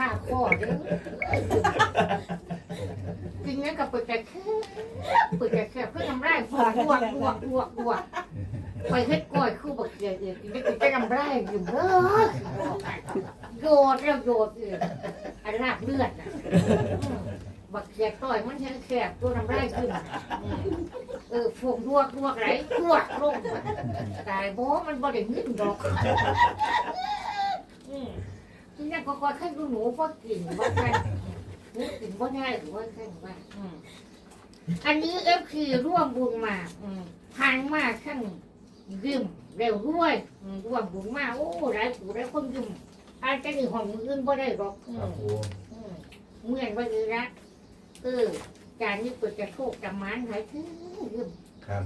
ข้าข้อเด้อกินเงั้นกับเปิดแต่แค่เปิดแต่แค่เพื่อทำไรพอลวกลวกลวกลวกไปเฮ็ดก้อยคู่บักเกียร์อีกกินได้กินได้ทำไรอยู่เด้อโยดแล้วโยดเอีกอันลาบเลือดบักเกียร์ก้อยมันแค่แคบตัวทำไรขึ้นเออพวกลวกลวกไรลวกลงตายโบมันบ่ได้ยินดอก ที่นั่นก็คอยให้ดูหนูก็กินว่าใช่หนูกินว่าได้หรือว่าใช่ว่าอืมอันนี้เอฟคีร่วมบุญมาอืมผ่านมาข้างยืมเร็วด้วยอืมร่วมบุญมาโอ้หลายผู้หลายคนยืมอาจจะมีห้องมืออื่นบ่ได้หรอกอืครับมปูอืมเหมือนว่าดีนะเออการนี้เปิดจะโชคจะมันหลายที่ยืม ครับ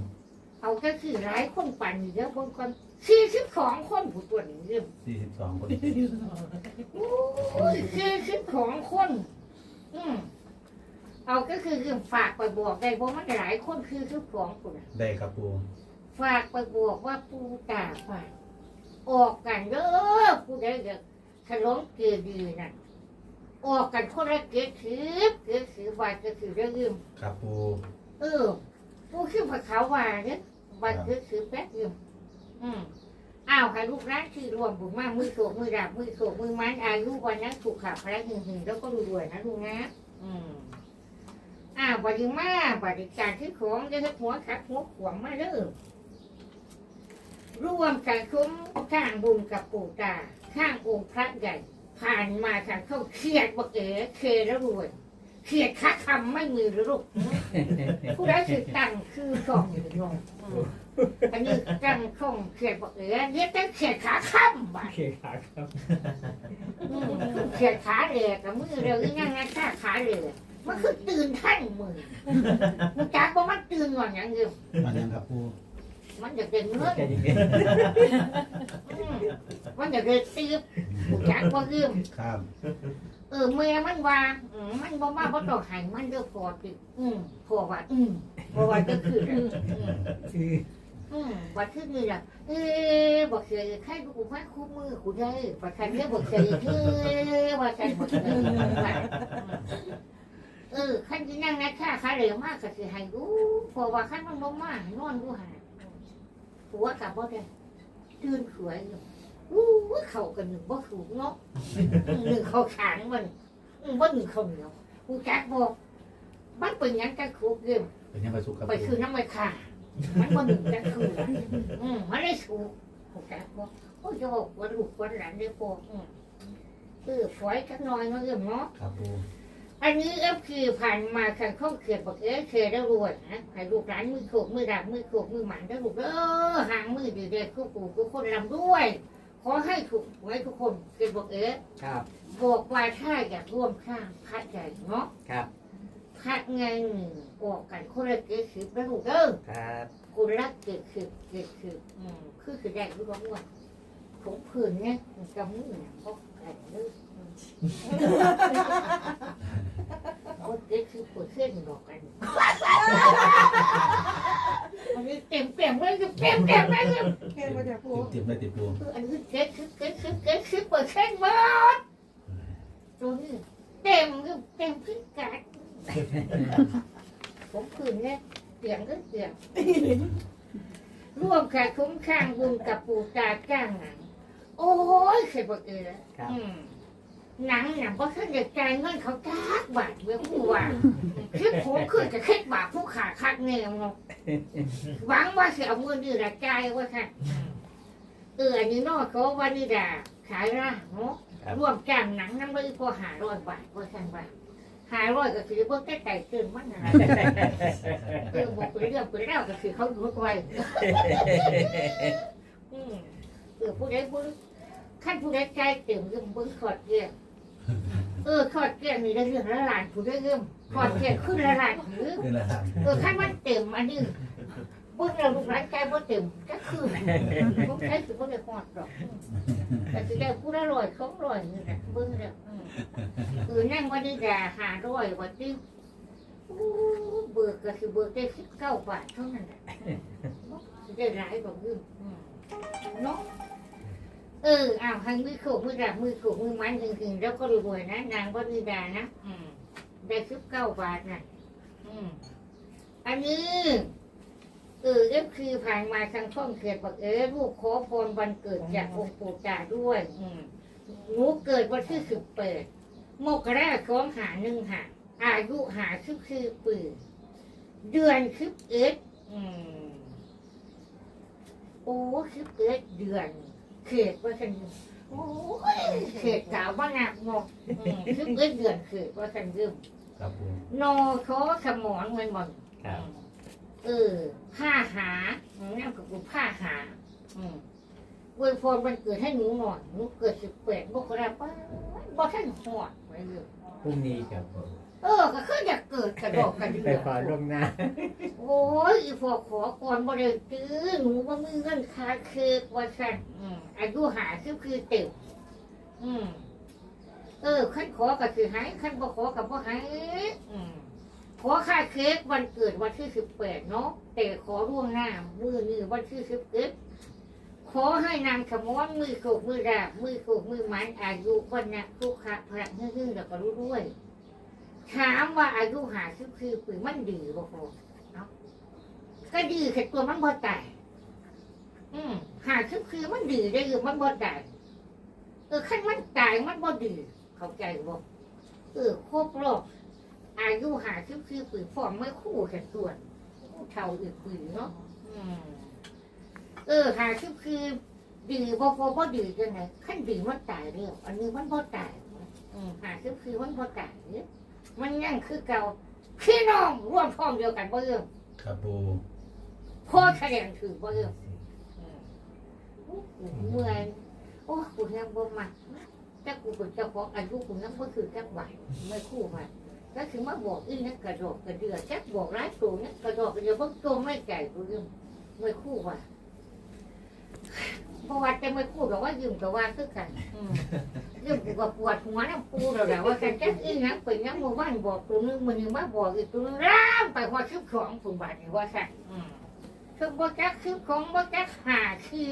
เอาก็คือหลายคนปั่นอยู่เยอะบางคน สี่สิบสองคนผู้ตัวนี้ยืมสี่สิบสองคนโอ้ยคือคือของคน อืมเอาก็คือคือฝากไปบอกได้เพราะมันหลายคนคือคือของคุณน่ะได้ครับปูฝากไปบอกว่าปูตาฝากออกกันเด้อผู้ใดเด็กฉลองเกียรดีนั่นออกกันคนละเกียรถือเกียรถือวาดก็คือเรื่องยืมครับปูเออผู้ขึ้นผักขาววาเนี่ยวันเกียรถือแป๊บยืมอื มอ้าวให้ลูกร้านที่รวมบุญมากมือโศกมือดาบมือโศกมือไม้อายุวันนั้นถูกขับพระหึงหึงแล้วก็รวยๆนะลูกนะ อืมอ้าวบัดนี้มาบัดนี้การที่ของจะให้หัวขับหัวขวางมาเด้อร่วมกันคุ้มข้างบุญกับปู่ตาข้างองค์พระใหญ่ผ่านมาทางเข้าเครียดบักเอ๋เคแล้วรวย เครียดค้าคำไม่มีหรือลูกผู้ใดสิตั้งคือสองอยู่ลงอืมอันนี้จังคงเขียนบอกเออเนี่ยจะเขียนขาค่ำบ่ะโอเคครับอืมเขียนขาเหลยกับมือเร็วยังไงขาขาเหลยมันคือตื่นท่านมือมันจักว่ามันตื่นก่อนอย่างเดียวมายังครับปูมันอยากเดินเงินแค่นี้อืมมันอยากเดินตีบมันจักว่าเรื่องครับเออเมียมันว่าอื มมันบ่มาบ่ต้องใหายมันเด้อพอติอืมพอว่าอืมพอว่าก็คืออืมอืมอืมว่าที่นี่ล่ะเอ๊ะบอกเสียใครกูมาคู่มือกูได้ว่าใครเรียกบอกเสียเฮ้ว่าใครบอกเสียว่าเออขั้นที่นั่งนะค่าขาเหลวมากก็สิให้รู้เพราะว่าขั้นมันบ่มากนอนดูหาหัวกับบ่ได้ตื่นสวยอยู่อู้เข้ากันหนึ่งบ่ถูกเนาะหนึ่งเขาขางมันอืม บ่หนึ่งเขาเหนียวกูจักบอกมันเป็นหยังกันครูเกี่ยวเป็นยังไปสุกครับไปปูคือน้ำมันขามันบ่หนึ่งจะคือละอืมมันได้สูงโอเคบ่โอ้ยจะบอกวันลูกวันหลานได้พออืมเออฝอยจักหน่อยเนาะเรื่องเนาะครับปูอันนี้เอฟคือผ่านมาทางข้องเขียนบอกเอฟเคได้รวยนะให้ลูกหลานมือโขกมือดาบมือโขกมือหมันได้ลูกเด้อหางมือดีเด็กคู่ปู่ทุกคนรำด้วย ขอให้ถูกไว้ทุกคนเกิดบอกเอฟครับ บอกว่าถ้าอยากร่วมข้างพระใหญ่เนาะครับ พระไงหนึ่งออกกันคนละเกสิบแล้วลูกเด้อครับกูรักเกิดคือเกิดคืออืมคือคือแดงรู้ว่าผมผื่นเนี่ยมันจำมือเนี่ยพกแก่เลยโอ้เกิดคือปวดเส้นดอกกันอันนี้เต็มเต็มเลยเต็มเต็มเลย แค่มาจากปูติดติดไม่ติดปูคืออันนี้เกิดคือเกิดคือเกิดคือเปวดเส้นหมดตัวนี้เต็มคือเต็มพิกัดผมผื่นเนี่ยเสียงก็เสียงร่วมแขกคุ้มข้างบุญกับปู่ตาจ้างหนัง โอ้ยเคยบอกเออหนังหนังเพราะท่านจะจ่ายเงินเขาจ้ากบาทเมื่อผู้ว่าคิดผมขึ้นจะคิดบาทผู้ขาคักแนวเนาะหวังว่าจะเอาเงินนี่ละจ่ายว่าค่ะ เอออันนี้นอกเขาว่านี่ด่าขายร่างเนาะครับ ร่วมจ้างหนังนั่นไม่พอหาร้อยบาทว่าท่านว่าหาร้อยก็คือเพิ่งแค่ไก่ตื่นมันอะไรเออบอกไปเรื่องไปเล่าก็คือเขารู้ไว้อืมเออผู้ใดผู้ขั้นผู้ใดใจเต็มเรื่องเบิ้งขอดเกี่ยงเออขอดเกี่ยงนี่ได้เรื่องละลานผู้ใดเรื่องขอดเกี่ยงขึ้นละลานหรือนี่แหละครับเออขั้นมันเต็มอันนี้เบิ้งเราลูกหลานใจบ่เต็มก็คือผมใช้คือบ่ได้ขอดหรอกแต่สิได้ผู้ละร้อยสองร้อยนี่แหละเบิ้งแล้วอืมเออนั่งวันนี้ด่าหาร้อยวันที่อู้เบิกก็คือเบิกได้สิบเก้าบาทเท่านั้นแหละสิได้หลายกว่าเรื่องอืมเนาะเอออ้าวให้มือโขกมือดับมือโขกมือมันจริงๆแล้วก็รวยๆนะนางก็ดีดานะ อืม ได้สิบเก้าบาทนะอืม อันนี้ เออเอฟคือผ่านมาทางช่องเขียนบอกเออลูกขอพรวันเกิดจากองค์ปู่จ่าด้วย อืมหนูเกิดวันที่สิบแปดมกราคมหาหนึ่งหาอายุหาสิบคือปีเดือนสิบเอ็ดอืมโอ้สิบเอ็ดเดือน เขตว่าฉันโอ้ยเขตสาวบ้านักเนาะอืมสิบเอ็ดเดือนเขตว่าฉันยืมครับปูโนโคสมอนเงินหมด ครับ เออผ้าหาอืมนั่นก็คือผ้าหา อืมเวยพรมันเกิดให้หนูหน่อยหนูเกิดสิบแปดบกราป้าบ่ท่านหอดไว้เลยพรุ่งนี้ครับปูเออ ก็คืออยากเกิดกระดอกกระเดีไปยขอล่วงหน้าโอ้ยอีพอขอก่อนบ่ได้ซื้อหนูว่ามีเงินคาเค้กว่าสั่นอืมอายุหาคือคือเต็มอืมเออขั้นขอก็คือให้ขั้นบ่ขอกับบ่ให้อืม ขอค่าเค้กวันเกิดวันที่สิบแปดเนาะแต่ขอร่วงหน้ามือนี้วันที่สิบเอ็ดขอให้นางขมอนมือโขกมือดาบมือโขกมือไม้อายุวันนะทุกขะพระหึ่งๆแล้วก็รู้ด้วยถามว่าอายุหาสิบคือปีมันดีบ่พอเนาะก็ดีแค่ตัวมันบ่ตายอืมหาสิบคือมันดีได้อยู่มันบ่ตายเออขั้นมันตายมันบ่ดีเข้าใจบ่เออครบรอบ อายุหาสิบคือปีฟอร์มไม่คู่แค่ตัวเท่าอีกปีเนาะอืมเออหาสิบคือดีบ่พอบ่ดีจังไงขั้นดีมันตายเร็วอันนี้มันบ่ตายอืมหาสิบคือมันบ่ตายเนี่ยมันยังคือเก่าพี่น้องร่วมพ้องเดียวกันบ่เอื้อมครับปูพ่อแสดงถือบ่เอื้อมอืมกูเมื่อยโอ้กูยังบ่มาแต่กูเป็นเจ้าของอายุกูยังบ่คือแค่ไหวไม่คู่มา แล้วถึงมาบอกอีนั่นกระโดดกระเดือแค่บอกร้ายตัวนั่นกระโดดกระเดือเบิ่งตัวไม่ใจกูเอื้อมไม่คู่ว่าเพราะว่าแต่ไม่คู่กับว่ายืมกับว่าคือกันอืมเรื่องกูก็ปวดหัวน้ำปูแล้วแหละว่ากันจักอีนังไปนังมือว่านบอกตัวนึงมันยังมาบอกอีกตัวนึงร่ามไปหัวชิบของผุนบาทนี่ว่าสั่นอืมคือบ่จักคือของบ่จักหาคือ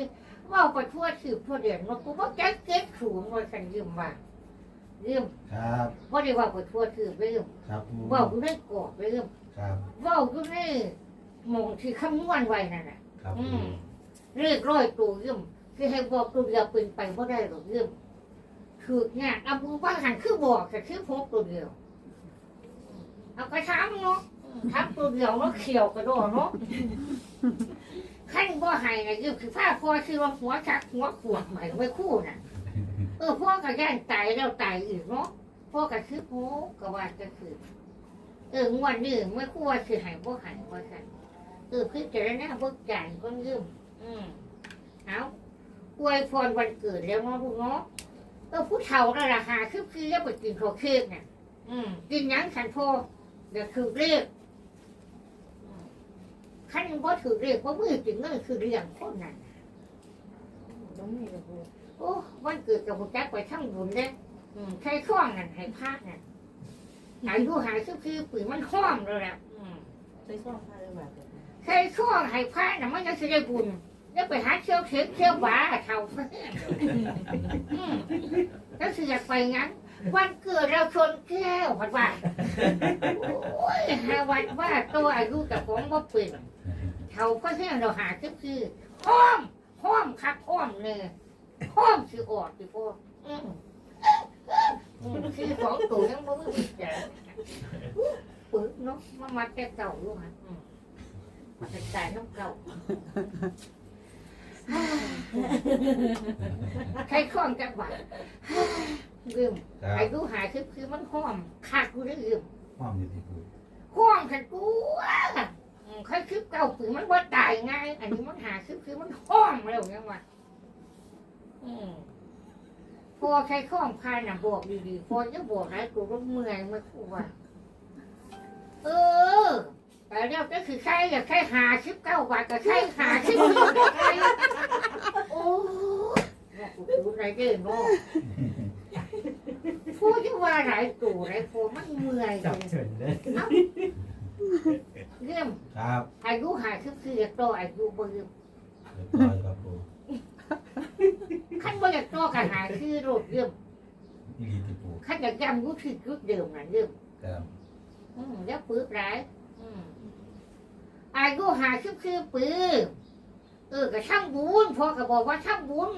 ว่าไปทั่วสืบทั่วเดือนว่ากูบ่จักเก็บสูงว่าสั่นยืมว่า ยืมครับบ่ได้ว่าไปทั่วสืบไปยืมครับปูเว่าอยู่ในกรอบไปยืมครับเว่าอยู่ในหมองที่คำนวณไว้นั่นน่ะครับอืปูมเรียกร้อยตัวยืมคือให้บอกตัวเดียวเป็นไปบ่ได้หรอกยืมคือเนี่ยเอามือว่าหันคือบอกแต่คือพกตัวเดียวเอากระช้ำเนาะทับตัวเดียวแล้วเขียวกระโดดเนาะขั้นบ่ให้นะยืมคือผ้าพอคือว่าหัวชักหัวขวดใหม่ไม่คู่น่ะเออพ่อก็ย่านตายแล้วตายอีกเนาะพ่อก็คือโอ้ก็ว่าก็คือเอองวดนี้ไม่คู่ว่าคือหายบ่ใหายว่ากันเออคือเจรณาเบิกจ่ายก็ยืมอืมเอาอวยพรวันเกิดแล้วเนาะลูกเนาะเออผู้เฒ่าระราคาคือคือแล้วไปกินข้าวเค้กเนี่ยอืมกินยังฉันพ่อเดี๋ยวคือเรียกขั้นบ่ถือเรียกเพรามือจริงเงินคือเรียงคนนั้นต้องมีเลยกูโอ้วันเกิดกับผู้จักไปทั้งบุญเด้อืมใช้ข้องนั่นให้พลาดนั่นอายุหายคือคือปุ๋ยมันห้อมเลยแหละอืมใช้ช่องค่าได้แบบใช้ช่วงให้พระน่ะมันจะได้บุญแล้วไปหาเที่ยวเที่ยวเที่ยวบ้าเท่าเพื่อนอืมแล้วสิอยากไปงั้น วันเกิดเราชนแก้วพัดว่าโอ้ยหาวันว่าตัวอายุกับผมว่าเป็นเท่าเพื่อนเราหาคือคือห้อมห้อมคักห้อมเลย ห้อมสิออดสิพ่ออืมอืมคือของตัวยังบ่มีใจปึกเนาะมามาแต่เก่าอยู่ฮะอืมมันตายน้ำเก่าใครคล้องจังหวะลืมครับอายุหายคือคือมันห้อมขาดกูได้ลืมความอยู่ที่ปูห้อมขันกูอืมใครคือเก่าปืนมันว่าตายไงอันนี้มันหาคือคือมันห้อมเร็วยังวะอืม พอใครคล้องพายน่ะบอกดีๆพอจะบอกให้กูก็เมื่อยไม่คู่ว่าเออแต่เนี่ยก็คือใช่อยากใช้หาชิปเก้าบาทก็ใช้หาชิปหนึ่งก็ใช้โอ้ยว่ากูรู้ไรเด่นเนาะพูดจะว่าไรตู่ไรโฟมันเมื่อยเลจับยเฉินเลยเอ้าเรื่องครับอายุหาชิปคือโตอายุบ่ยืมเรียบร้อยครับปู ขั้นว่าอยากตัวกันหาคือโรดเรื่องอีหลีติปูขั้นอยากจำรู้สึกยุดเดิมนั่นเรื่องครับอืมแล้วปื้อไรอืมอายุหาสิบคือปื้อเออก็ช่างบุญพอก็บอกว่าช่างบุญ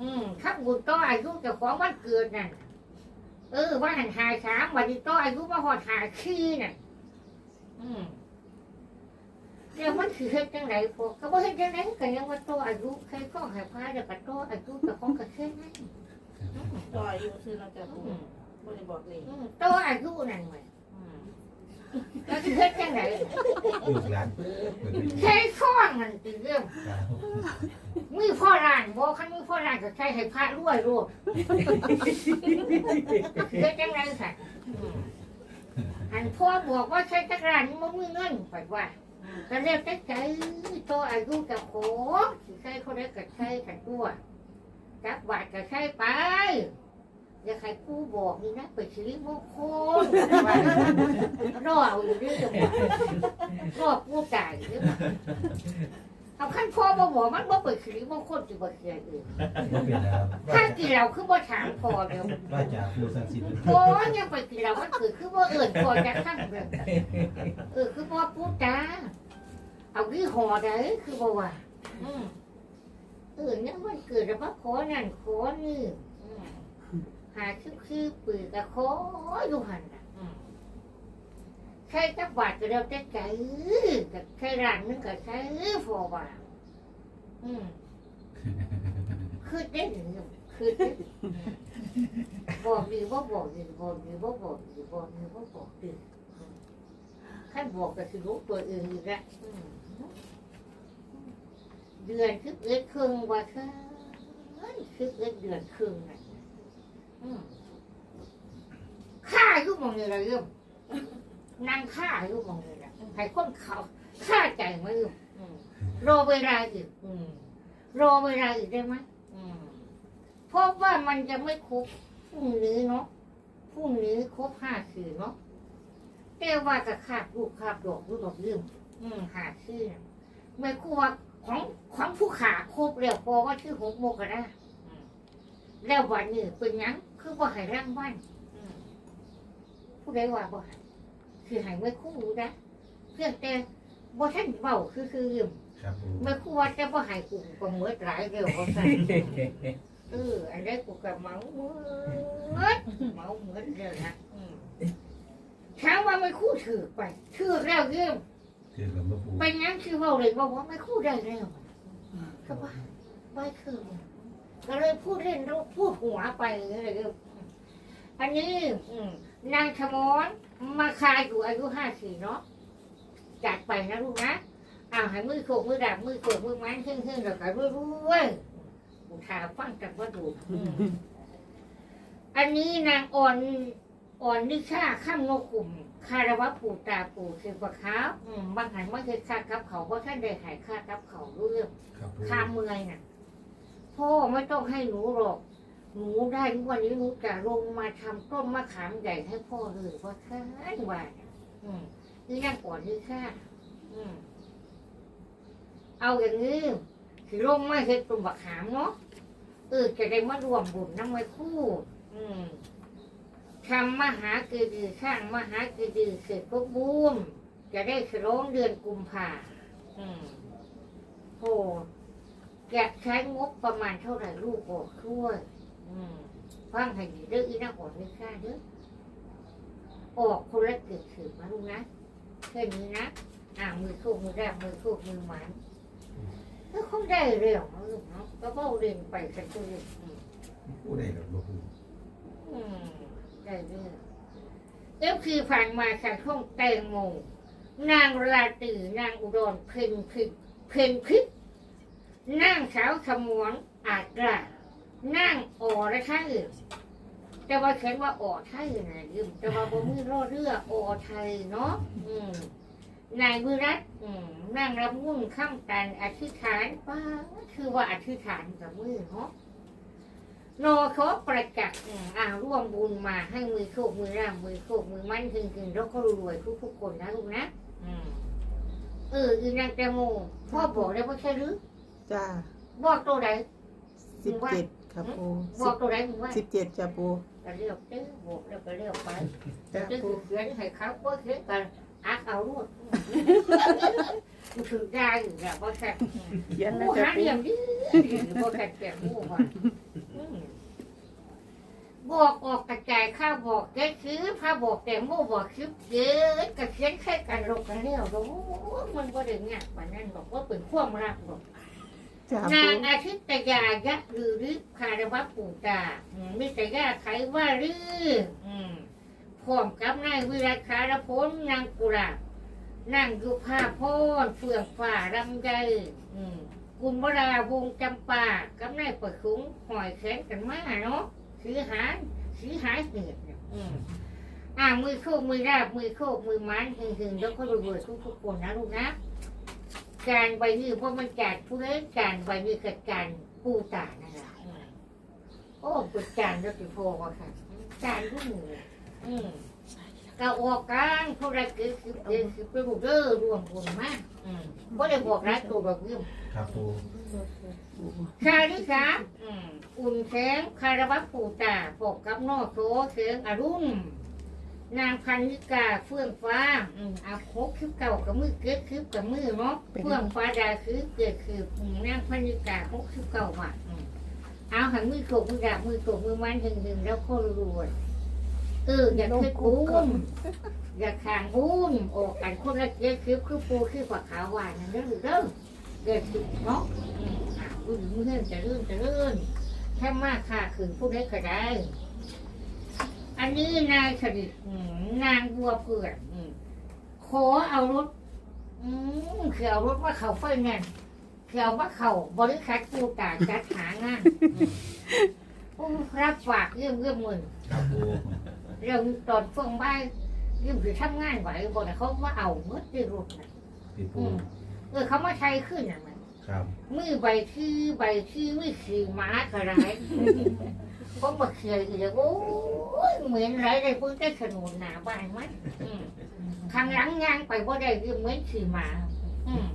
อืมช่างบุญต่ออายุเจ้าของวันเกิดนั่นเออวันหันหาสามวันนี้ต่ออายุมาหอดหาขี้น่ะอืม เดี๋ยวมันคือเฮ็ดจังไรพวกก็บ่เฮ็ดจังไรก็ยังว่าต่ออายุใครก็หายพาเดี๋ยวก็ต่ออายุเจ้าของก็เฮ็ดนั่นอืมต่ออายุซื้อเราจะปูอืมบ่ได้บอกเลยอืมต่ออายุนั่นเว้ยอืมแล้วสิเฮ็ดจังไรลูกหลานเปิดเปิดวิญใช้ข้องมันเป็นเรื่องครับมือพ่อร้านบอกคันมือพ่อร้านก็ใช้ให้พระรวยรวยเฮ็ดจังไรค่ะอืมอันพ่อบอกว่าใช้จักรร้านมันมือเงินไปว่า ก็เรียกแต่ใจโตอายุจะโขสิใช้เขาได้ก็ใช้กันตัวจักบาทก็ใช้ไปอย่าใครกูบอกนี่นะไปชีวิตมงคลว่ารอเอาอยู่เรื่อยๆรอกูจ่ายเรื่อย เอาขั้นพ่อมาบอกมันบ่เปิดชีวิตมงคลจะบ่เสียเองบ่เป็นนะครับถ้ากินเราคือบ่ถามพอเดียวว่าจากปูสังสิทธิ์โอ้ยยังไปกินเรามันคือคือบ่เอิ่นพอจะข้างเดียวเออคือบ่พูดจ้าเอาที่ห่อได้คือบ่ว่าอืมเออเนี่ยมันเกิดแล้วว่าขอนั่นขอนี่อืมหาชื่อคือปืนกับขออยู่หันน่ะอืม ใช้จักบาทก็แล้วแต่ใจกับใช้ร้านนึงก็ใช้พอว่าอืมคือเด้นคือเด้บอกดีว่าบอกดีบอกดีว่าบอกดีบอกดีว่าบอกดีขั้นบอกก็คือรู้ตัวเองอีกแล้วเดือนคือเอ็ดครึ่งว่าค่ะคือเอ็ดเดือนครึ่งน่ะอืมค่าอยุ่หมองนี่ละเรื่อง นางค่าอยุ่หมองนี่ละให้คนเขาค่าใจมาอยู่อืมรอเวลาอีกอืมรอเวลาอีกได้ไหมอืมเพราะว่ามันจะไม่ครบพรุ่งนี้เนาะพรุ่งนี้ครบห้าคืนเนาะแต่ว่าจะขาดลูกขาดดอกลูกดอกเรื่องอืมหาชื่อน่ะไม่ครัวของของผู้ขาครบแล้วพอว่าชื่อหกโมกนะอืมแล้ววันนี้เป็นหยังคือว่าให้ร่างบ้านอืมผู้ใดว่าบ่ให้ คือให้ไม่คู่นะเพียงแต่บ่ท่านเบาคือคือยืมครับปูไม่คู่ว่าจะบ่ให้กูก็เหมือดหลายเดียวก็ใส่เอออันนี้กูกับเมาเหมือดเมาเหมือดเลยนะอืมถามว่าไม่คู่ถือไปถือแล้วยืมคือกับบ่ปูไปงั้นคือเว่าเลยว่าว่าไม่คู่ได้แล้วก็ว่าไม่คือ ก็เลยพูดเล่นแล้วพูดหัวไปเลยยืมอันนี้อืมนางชะมอน มาคายอยู่อายุห้าสี่เนาะจัดไปนะลูกนะอ้าวให้มือโขกมือดาบมือโขกมือมันขึ้นขึ้นแล้วก็รวยๆกูถามฟังจากว่าดูอืมอันนี้นางอ่อนอ่อนนิชาข้ามโนกุมคารวะปู่ตาปู่คือปะครับอืมบางหันว่าเคยค่ากับเขาเพราะท่านได้หายค่ากับเขาเรื่องครับปูข้ามเมื่อยน่ะพ่อไม่ต้องให้หนูหรอก หนูได้ทุกวันนี้หนูจะลงมาทำต้นมะขามใหญ่ให้พ่อเลยเพราะแค่ว่าอืมนี่นั่งก่อนนี่ค่ะ อืมเอาอย่างนี้สิลงมาเฮ็ดต้นมะขามเนาะเออจะได้มารวมบุญน้ำไว้คู่ อืมทำมหาเกดีย์สร้างมหาเกดีย์เสร็จก็บูม จะได้ฉลองเดือนกุมภาอืมโหอยากใช้งบประมาณเท่าไหร่ลูกบอกช่วย ฟังให้ดีเด้ออีนักอ่อนนี่ค่าเด้อออกคนละเกิดถือมาลูกนะแค่นี้นะอ่ามือโคกมือแรกมือโคกมือหมันแล้วคงได้เร็วนะลูกเนาะก็เบ้าเรียนไปกันตัวเองอืมปูได้กับบ่ปูอืมได้เรื่องเอฟคือผ่านมาจากห้องแตงโมนางราตรีนางอุดรเพ็ญพิษเพ็ญพิษนั่งสาวขมวนอาจกระ นั่งออและท่าอื่นแต่ว่าเขียนว่าออไทยนะยืมแต่ว่าบ่มีรอเรือออไทยเนาะอืมนายวิรัตอืมนั่งรับมุ่นข้ามกันอธิษฐานป้าคือว่าอธิษฐานกับมือเนาะโนเขาประจักษ์อืมอ่าร่วมบุญมาให้มือโชคมือร่างมือโชคมือมั่นจริงๆแล้วก็รวยทุกๆคนนะลูกนะอืมเอออีนางแตงโมพ่อบอกได้ว่าใช่หรือจ้าบอกตัวไหนสิบเจ็ด ครับปูบอกตัวไหนมึงว่าสิบเจ็ดจ้ะปูก็เรียกเจ้าบอกแล้วก็เรียกไปจ้ะจะปูคือเขียนให้เขาก็เขียนกันอักเอาลูกมันคือได้อยู่แบบว่าแค่เขียนแล้วผู้จ้ะหาปูเรียมดิบ่แค่แก่ผู้ว่าบอกออกกระจายข้าวบอกแกคือพาบอกแต่โม่บอกคือเยอะกระเขียนแค่กันลงกันเรียวโอ้มันบ่ได้ง่ายกว่านั้นบอกว่าเป็นความรักบอก จ้ะนาปูงอาทิตยายะหรือฤทธิ์คารวะปูตาอืมมิตรยาไขว่าลืออืมพร้อมกับนายวิรัตคารพลนางกุระนั่งอยู่ผ้าโพนเฟื่องฝ่ารำใจอืมกุมวราวงจำปากับนายประคุงหอยแขนกันมาเนาะซื้อหาซื้อหาเหตุเนี่ยอืมอ่ามือโคกมือราบมือโคกมือมันหึงหึงๆแล้วก็รวยๆทุกๆคนนะลูกนะ การใบนี้เพราะมันจัดผู้เล่นการใบนี้กับการปูตานั่นแหละโอ้เป็นจานแล้วติโพว่าค่ะจานทุกมืออืมกะออกกลางเพราไรคือคือคือคือเป็นรูเดอร์รวมบุญมากอืมก็ได้บอกรักตัวแบบยืมครับปูชาที่สามอืมอุ่นแสงคารวะปูตาปกกับนอกโซเสียงอรุณ นางพันนิกาเฟื่องฟ้าอืมอาโคกคือเก่ากับมือเกิดคือกับมือเนาะเฟื่องฟ้าดาคือเกิดคืออืมนางพันนิกาหกสิบเก้าบาทอืมเอาหันมือโขกมือดาบมือโขกมือมันหึงหึงแล้วก็รวยเอออย่าเคยบุ้มอย่าขางบุ้มโอ้กันคนละเกิดคือคือปูคือฝักขาวหวานนั่นเด้อเด้อเกิดคือเนาะอืมอะผู้หญิงเพื่อนจะเลื่อนจะเลื่อนแค่มากค่ะขืนผู้ใดก็ได้อั นนี้นายสดิตอืมนางบัวเผือกอืมขอเอารถอืมคือเอารถว่าเขาไฟแนนซ์คือเอาว่าเขาบริษัทกูตาจัดหางานอืมโอ้รับฝากเรื่องเรื่องมือครับปูเรื่องตอนช่วงบ่ายเรื่องคือทำงานไหวบอกแต่เขาว่าเอาเมื่อที่รถนะติปูเออเขามาใช้ขึ้นอะมันครับมือใบที่ใบที่มือขี่ม้ากระไรเพราะมาเขียอีกโอ้ยเหมือนไรเลยเพิ่งได้ขนุนหนาบ้านมั้ยอืมข้างหลังงางไปว่าได้คือเหมือนขี่ม้าอืม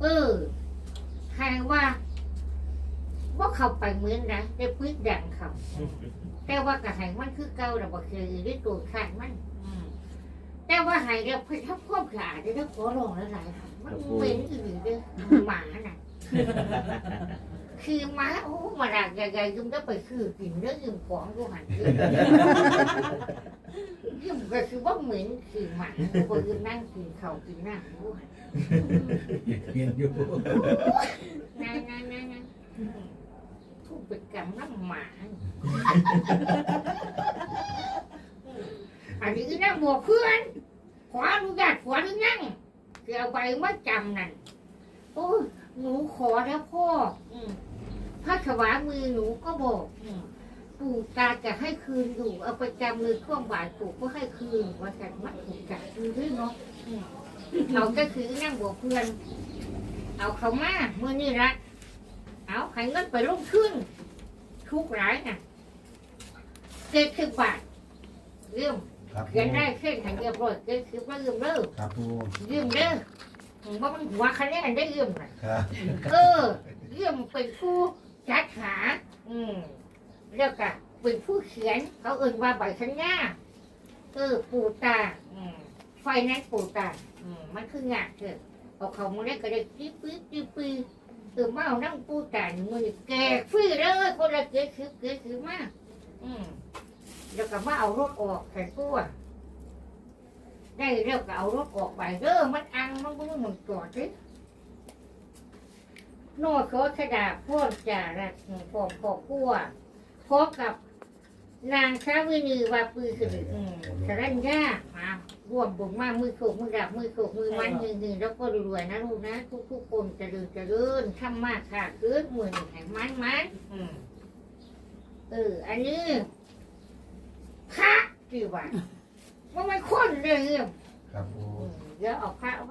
เออใครว่าว่าเขาไปเหมือนนะได้พื้นดังเขาแต่ว่ากระหายมันคือเก่าแต่บอกเคยได้ตัวขาดมันอืมแต่ว่าหายแล้วเพิ่งทับควบขาได้แล้วขอร้องแล้วหลายค่ะมันเหม็นอีหลีเด้อหมาน่ะ คือหมาโอ้มาดากใหญ่ๆยุ่งได้ไปคือกินเนื้อยืมของกูหันยืมยืมก็คือว่าเหม็นคือหมาคนยืมนั่งกินเขาวกินน้ำกูหันเห็นอยู่นั่นนั่นนั่นนั่นผู้เป็นกรรมน้ำหมาอันนี้นั่งบวกเพื่อนขออนุญาตขอหรือยังคือเอาใบมาจำนั่นโอ้ย หนูขอแล้วพ่อ อืมพระถวามือหนูก็บอกอืมปู่ตาจะให้คืนอยู่เอาไปจำมือท่วงบ่ายปู่ก็ให้คืนว่าแต่มัดถูกจับคือด้วยเนาะอืมเราก็คือนั่งบวกเพื่อน เอาเขามาเมื่อนี่ละเอาให้เงินไปลงทุนทุกรายน่ะเจ็ดสิบบาทเรื่องครับเขียนได้เส้นให้เรียบร้อยเจ็ดสิบแล้วเรื่องเด้อครับปูเรื่องเด้อผม ว่ามันหัวคะแนนได้เรื่องน่ะครับเออเรื่องเป็นผู้จัดหา อืมแล้วก็เป็นผู้เขียนเขาเอ่นว่าใบสัญญาเออปู่ตา อืมไฟนั้นปู่ตา อืมมันคืองานเถอะเอาเขามาได้ก็ได้จิ๊บปิ๊บจิ๊บปีเออมาเอานั่งปูตานมือแกกฟรีเลยคนละเกล็ดคือเกล็ดคือมากอืมแล้วก็มาเอารถออกใส่ตัว ได้แล้วก็เอารถออกไปเด้อมันอังมันก็มันจอดสิโน่โซชดาพ่อจ่าละพ่อพ่อพัวพบกับนางชาวินีวาปือคืออืมสรัญญามาร่วมบุญมากมือโขกมือดับมือโขกมือมันหนึ่งหนึ่งแล้วก็รวยๆนะลูกนะ ทุกทุกๆคนเจะเดินจะเดินทำมากค่ะคืนมือหนึ่งแห่งมันมันอืมเออ อันนี้พระจีว่าว่ามันคนเลยเนี่ยครับปูอืมเดี๋ยวเอาพระเอา